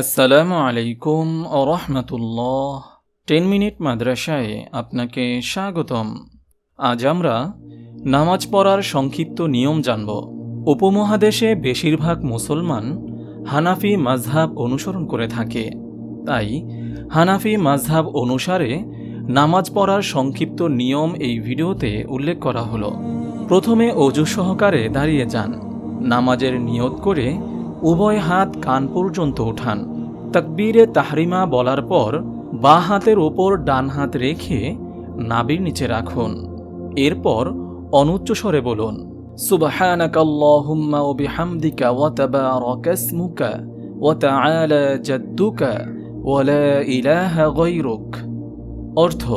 আসসালামু আলাইকুম ও রহমতুল্লাহ। Ten minute মাদ্রাসায় আপনাকে স্বাগতম। আজ আমরা নামাজ পড়ার সংক্ষিপ্ত নিয়ম জানব। উপমহাদেশে বেশিরভাগ মুসলমান হানাফি মাজহাব অনুসরণ করে থাকে। তাই হানাফি মাজহাব অনুসারে নামাজ পড়ার সংক্ষিপ্ত নিয়ম এই ভিডিওতে উল্লেখ করা হলো। প্রথমে অজু সহকারে দাঁড়িয়ে যান। নামাজের নিয়ত করে উভয় হাত কান পর্যন্ত ওঠান তাকবীরে তাহরিমা বলার পর বা হাতের ওপর ডান হাত রেখে নাবির নিচে রাখুন। এরপর অনুচ্চ স্বরে বলুন ওয়া তাবারাকা ইসমুকা ওয়া তাআলা জাদ্দুকা ওয়া লা ইলাহা গায়রুক। অর্থ,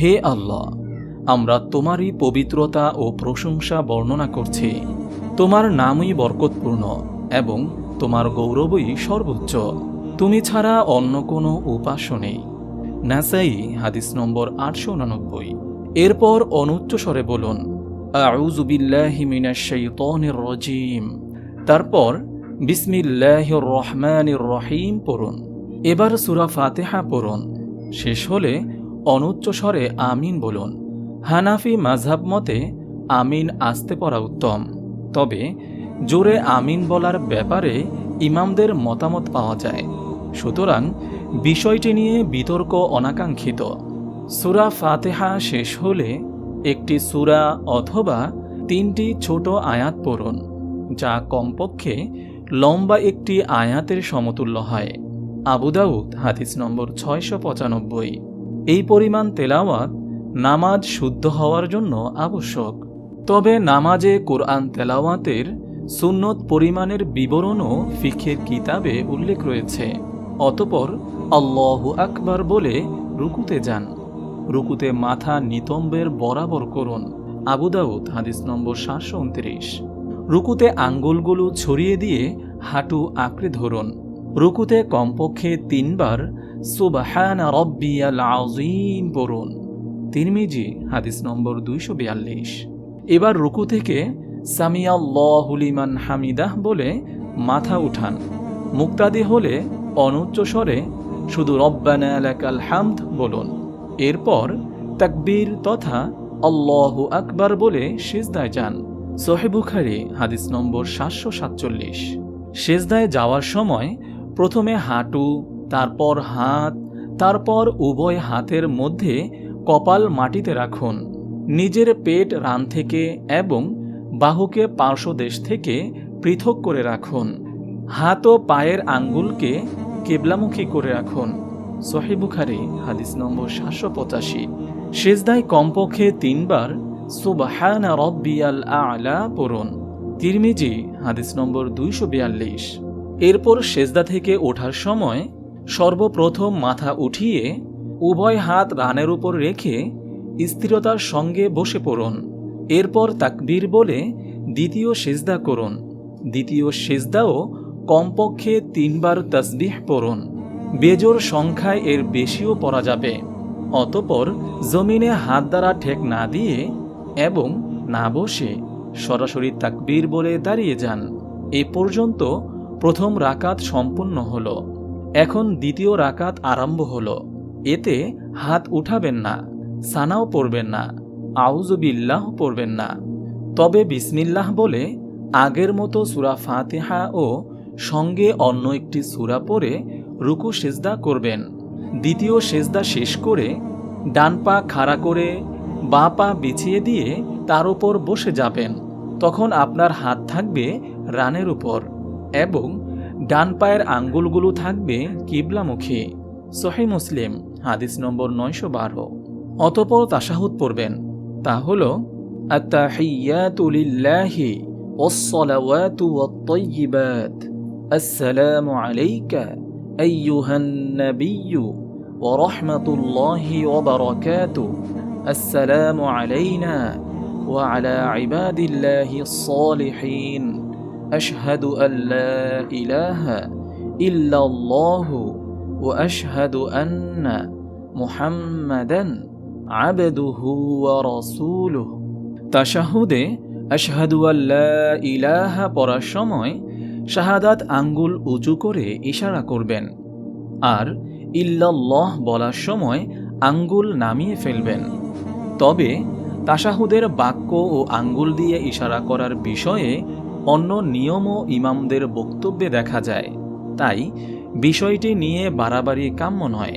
হে আল্লাহ, আমরা তোমারই পবিত্রতা ও প্রশংসা বর্ণনা করছি। তোমার নামই বরকতপূর্ণ। এবং তোমার গৌরবই সর্বোচ্চ। তুমি ছাড়া অন্য কোনো উপাস্য নেই। নাসাই, হাদিস নম্বর আটশো উনানব্বই। এরপর অনুচ্চ স্বরে বলুন রজিম। তারপর, বিসমিল্লাহির রহমান রহিম পড়ুন। এবার সুরা ফাতেহা পড়ুন। শেষ হলে অনুচ্চ স্বরে আমিন বলুন। হানাফি মাঝহাব মতে আমিন আসতে পড়া উত্তম। তবে জোরে আমিন বলার ব্যাপারে ইমামদের মতামত পাওয়া যায়। সুতরাং বিষয়টি নিয়ে বিতর্ক অনাকাঙ্ক্ষিত। সুরা ফাতেহা শেষ হলে একটি সুরা অথবা তিনটি ছোট আয়াত পড়ুন, যা কমপক্ষে লম্বা একটি আয়াতের সমতুল্য হয়। আবুদাউদ হাদিস নম্বর ছয়শো পঁচানব্বই। এই পরিমাণ তেলাওয়াত নামাজ শুদ্ধ হওয়ার জন্য আবশ্যক। তবে নামাজে কোরআন তেলাওয়াতের সুন্নত পরিমাণের বিবরণও ফিখের কিতাবে উল্লেখ রয়েছে। অতপর আল্লাহু আকবার বলে রুকুতে যান। রুকুতে মাথা নিতম্বের বরাবর করুন। আবুদাউদ হাদিস নম্বর সাতশো উনত্রিশ। রুকুতে আঙ্গুলগুলো ছড়িয়ে দিয়ে হাঁটু আঁকড়ে ধরুন। রুকুতে কমপক্ষে তিনবার সুবাহান রব্বিয়াল আজিম পড়ুন। তিরমিজি, হাদিস নম্বর দুইশো বিয়াল্লিশ। এবার রুকু থেকে সামিয়াল্লাহুলিমান হামিদাহ বলে মাথা উঠান। মুক্তাদি হলে অনুচ্চ স্বরে শুধু রব্বানা লাকাল হামদ বলুন। এরপর তাকবীর তথা আল্লাহু আকবার বলে সেজদায় যান। সোহেবুখারি হাদিস নম্বর সাতশো সাতচল্লিশ। সেজদায় যাওয়ার সময় প্রথমে হাঁটু, তারপর হাত, তারপর উভয় হাতের মধ্যে কপাল মাটিতে রাখুন। নিজের পেট রান থেকে এবং বাহুকে পার্শ্বদেশ থেকে পৃথক করে রাখুন। হাত ও পায়ের আঙ্গুলকে কেবলামুখী করে রাখুন। সহিবুখারি হাদিস নম্বর সাতশো পঁচাশি। সেজদায় কমপক্ষে তিনবার সুবাহানা রব্বিয়াল আলা পড়ুন। তিরমিজি, হাদিস নম্বর দুইশো বিয়াল্লিশ। এরপর সেজদা থেকে ওঠার সময় সর্বপ্রথম মাথা উঠিয়ে উভয় হাত রানের উপর রেখে স্থিরতার সঙ্গে বসে পড়ুন। এরপর তাকবীর বলে দ্বিতীয় সেজদা করুন। দ্বিতীয় সেজদাও কমপক্ষে তিনবার তসবিহ পড়ুন। বেজোর সংখ্যায় এর বেশিও পড়া যাবে। অতপর জমিনে হাত দ্বারা ঠেক না দিয়ে এবং না বসে সরাসরি তাকবীর বলে দাঁড়িয়ে যান। এ পর্যন্ত প্রথম রাকাত সম্পূর্ণ হল। এখন দ্বিতীয় রাকাত আরম্ভ হল। এতে হাত উঠাবেন না, সানাও পড়বেন না। আউজুবিল্লাহ পড়বেন না। তবে বিসমিল্লাহ বলে আগের মতো সুরা ফাতেহা ও সঙ্গে অন্য একটি সুরা পরে রুকু সেজদা করবেন। দ্বিতীয় সেজদা শেষ করে ডান পা খাড়া করে বাঁ পা বিছিয়ে দিয়ে তার উপর বসে যাবেন। তখন আপনার হাত থাকবে রানের উপর এবং ডান পায়ের আঙ্গুলগুলো থাকবে কিবলামুখী। সহি মুসলিম, হাদিস নম্বর নয়শো বারো। অতপর তাসাহুদ পড়বেন। তা হল التحيات لله والصلوات والطيبات السلام عليك أيها النبي ورحمة الله وبركاته السلام علينا وعلى عباد الله الصالحين أشهد أن لا إله إلا الله وأشهد أن محمدا আবেদুহু তাশাহুদে ইলাহা পড়ার সময় শাহাদাত আঙ্গুল উঁচু করে ইশারা করবেন আর ইল্লাল্লাহ বলার সময় আঙ্গুল নামিয়ে ফেলবেন। তবে তাশাহুদের বাক্য ও আঙ্গুল দিয়ে ইশারা করার বিষয়ে অন্য নিয়ম ও ইমামদের বক্তব্যে দেখা যায়। তাই বিষয়টি নিয়ে বাড়াবাড়ি কাম্য নয়।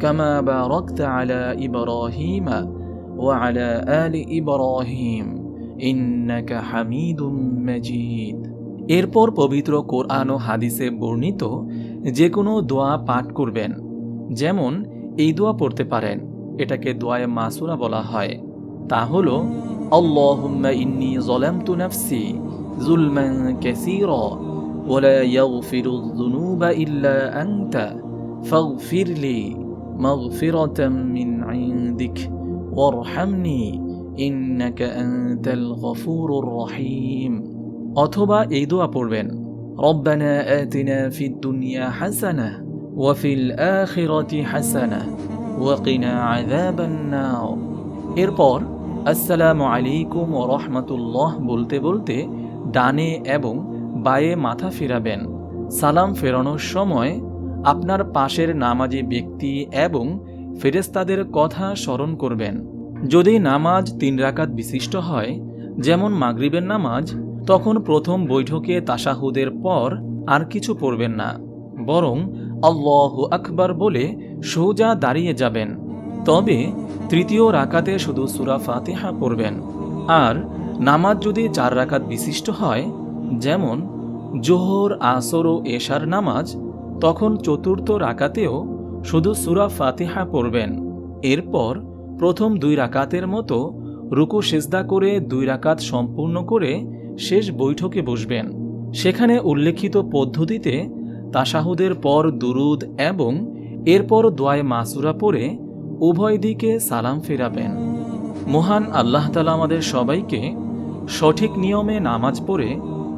كما باركت على إبراهيم وعلى آل إبراهيم إنك حميد مجيد এরপর পবিত্র কোরআন ও হাদিসে বর্ণিত যে কোনো দোয়া পাঠ করবেন যেমন এই দোয়া পড়তে পারেন এটাকে দোয়ায়ে মাসুরা বলা হয় তা হল আল্লাহুম্মা ইন্নি জলামতু নাফসি জুলমান কাসীরা ولا يغفر الذنوب إلا أنت فاغفر لي مغفرة من عندك وارحمني إنك أنت الغفور الرحيم অথবা এই দোয়া পড়বেন ربنا آتنا في الدنيا حسنة وفي الآخرة حسنة وقنا عذاب النار এরপর আসসালামু আলাইকুম ও রহমতুল্লাহ বলতে বলতে ডানে এবং বায়ে মাথা ফিরাবেন সালাম ফেরানোর সময় আপনার পাশের নামাজি ব্যক্তি এবং ফেরেস্তাদের কথা স্মরণ করবেন। যদি নামাজ তিন রাকাত বিশিষ্ট হয়, যেমন মাগরিবের নামাজ, তখন প্রথম বৈঠকে তাসাহুদের পর আর কিছু পড়বেন না, বরং আল্লাহ আকবার বলে সোজা দাঁড়িয়ে যাবেন। তবে তৃতীয় রাকাতে শুধু সুরা ফাতেহা পড়বেন। আর নামাজ যদি চার রাকাত বিশিষ্ট হয়, যেমন জোহর, আসর ও এশার নামাজ তখন চতুর্থ রাকাতেও শুধু সুরা ফাতিহা পড়বেন। এরপর প্রথম দুই রাকাতের মতো রুকু সেজদা করে দুই রাকাত সম্পূর্ণ করে শেষ বৈঠকে বসবেন। সেখানে উল্লেখিত পদ্ধতিতে তাসাহুদের পর দুরুদ এবং এরপর দোয়ায় মাসুরা পড়ে উভয় দিকে সালাম ফেরাবেন। মহান আল্লাহ তালা আমাদের সবাইকে সঠিক নিয়মে নামাজ পড়ে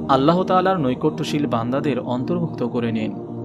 আল্লাহ তালার নৈকট্যশীল বান্দাদের অন্তর্ভুক্ত করে নিন।